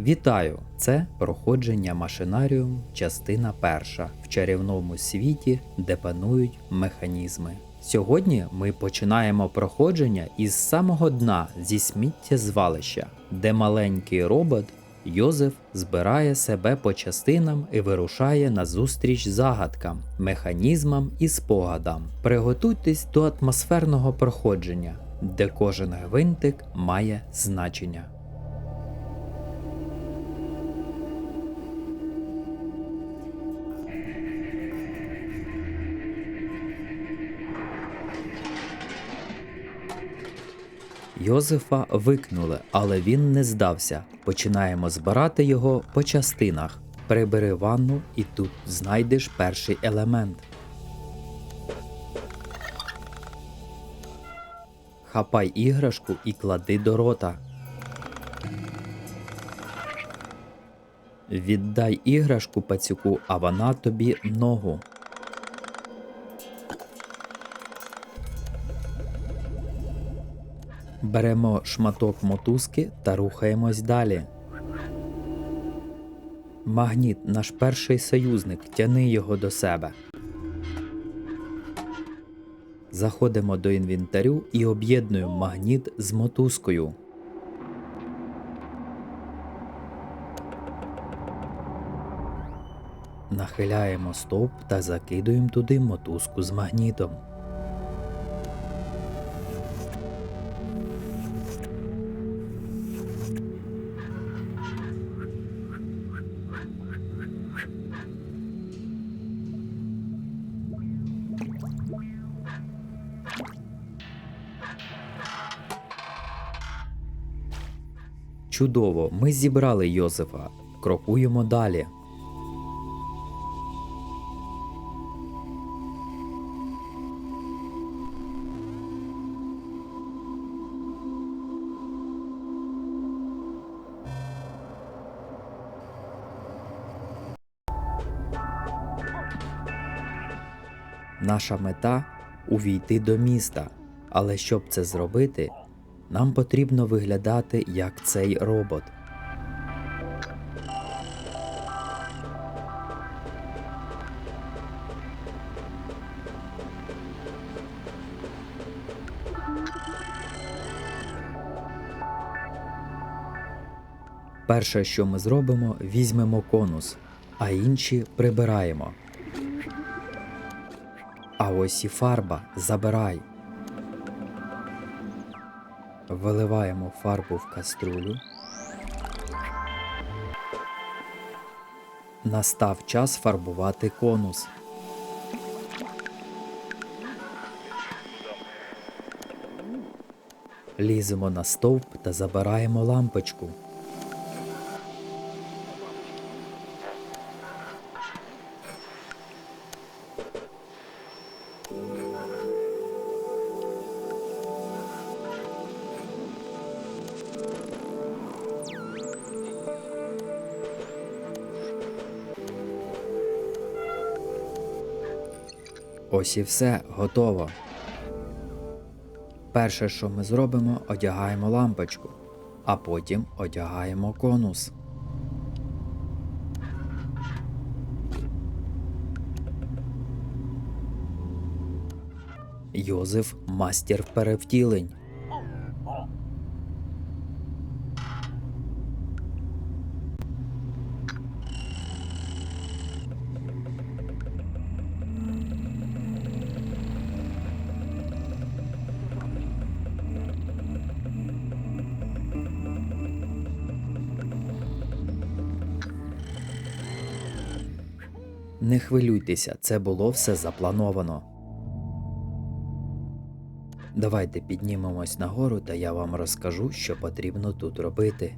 Вітаю! Це проходження машинаріум, частина перша в чарівному світі, де панують механізми. Сьогодні ми починаємо проходження із самого дна зі сміттєзвалища, де маленький робот Йозеф збирає себе по частинам і вирушає на зустріч загадкам, механізмам і спогадам. Приготуйтесь до атмосферного проходження, де кожен гвинтик має значення. Йозефа викнули, але він не здався. Починаємо збирати його по частинах. Прибери ванну і тут знайдеш перший елемент. Хапай іграшку і клади до рота. Віддай іграшку пацюку, а вона тобі ногу. Беремо шматок мотузки та рухаємось далі. Магніт наш перший союзник, тяни його до себе. Заходимо до інвентарю і об'єднуємо магніт з мотузкою. Нахиляємо стовп та закидуємо туди мотузку з магнітом. Чудово, ми зібрали Йозефа. Крокуємо далі. Наша мета увійти до міста. Але щоб це зробити, нам потрібно виглядати як цей робот. Перше, що ми зробимо, візьмемо конус, а інші прибираємо. А ось і фарба забирай. Виливаємо фарбу в каструлю. Настав час фарбувати конус. Ліземо на стовп та забираємо лампочку. Ось і все, готово. Перше, що ми зробимо, одягаємо лампочку, а потім одягаємо конус. Йозеф мастер перевтілень. Не хвилюйтеся, це було все заплановано. Давайте піднімемось нагору, та я вам розкажу, що потрібно тут робити.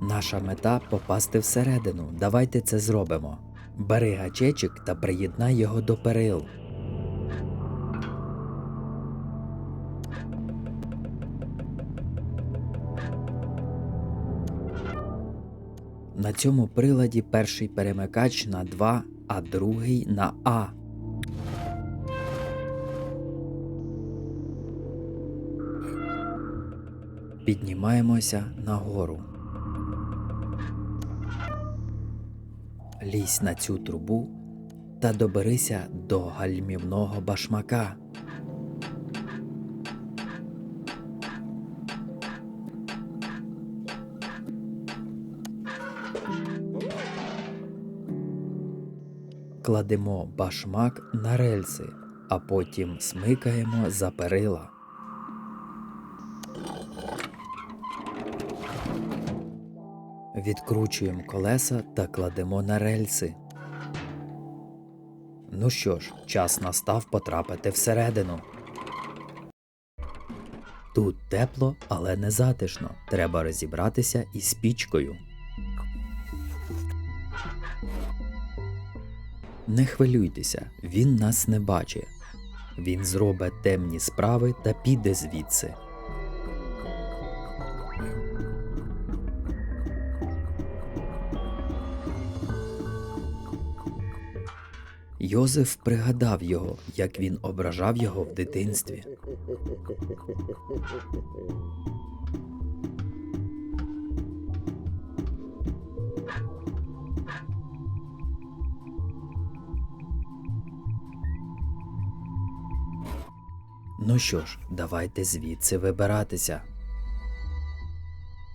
Наша мета попасти всередину. Давайте це зробимо. Бери гачечик та приєднай його до перил. На цьому приладі перший перемикач на 2, а другий на А. Піднімаємося нагору. Лізь на цю трубу та доберися до гальмівного башмака. Кладемо башмак на рельси, а потім смикаємо за перила. Відкручуємо колеса та кладемо на рельси. Ну що ж, час настав потрапити всередину. Тут тепло, але не затишно. Треба розібратися із пічкою. Не хвилюйтеся, він нас не бачить. Він зробить темні справи та піде звідси. Йозеф пригадав його, як він ображав його в дитинстві. Ну що ж, давайте звідси вибиратися.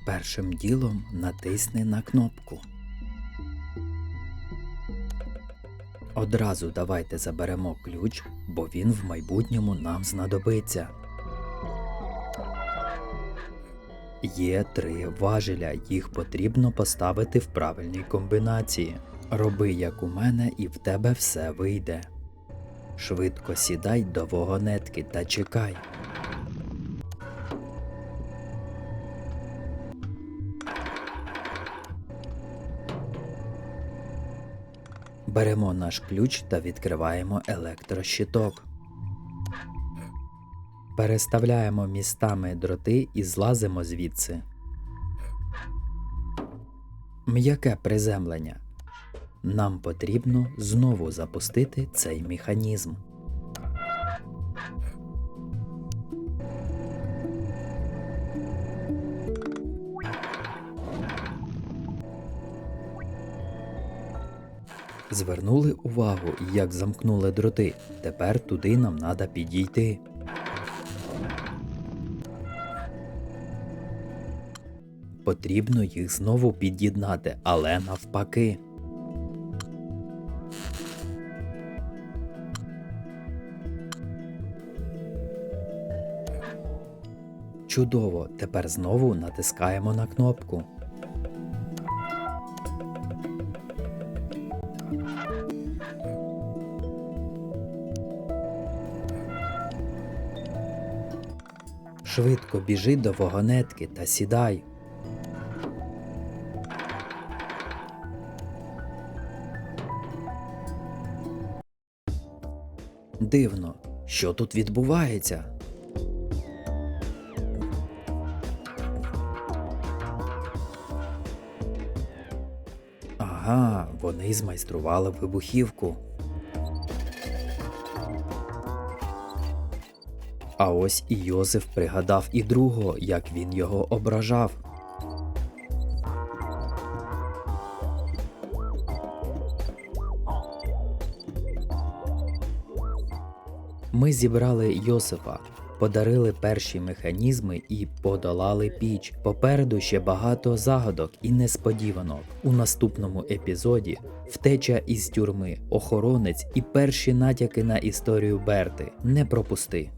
Першим ділом натисни на кнопку. Одразу давайте заберемо ключ, бо він в майбутньому нам знадобиться. Є три важеля, їх потрібно поставити в правильній комбінації. Роби як у мене, і в тебе все вийде. Швидко сідай до вогонетки та чекай. Беремо наш ключ та відкриваємо електрощиток. Переставляємо містами дроти і злазимо звідси. М'яке приземлення. Нам потрібно знову запустити цей механізм. Звернули увагу, як замкнули дроти. Тепер туди нам треба підійти. Потрібно їх знову під'єднати, але навпаки. Чудово, тепер знову натискаємо на кнопку. Швидко біжи до вагонетки та сідай. Дивно, що тут відбувається? Ага, вони змайстрували вибухівку. А ось і Йозеф пригадав і другого, як він його ображав. Ми зібрали Йосифа, подарили перші механізми і подолали піч. Попереду ще багато загадок і несподіванок. У наступному епізоді втеча із тюрми, охоронець і перші натяки на історію Берти. Не пропусти.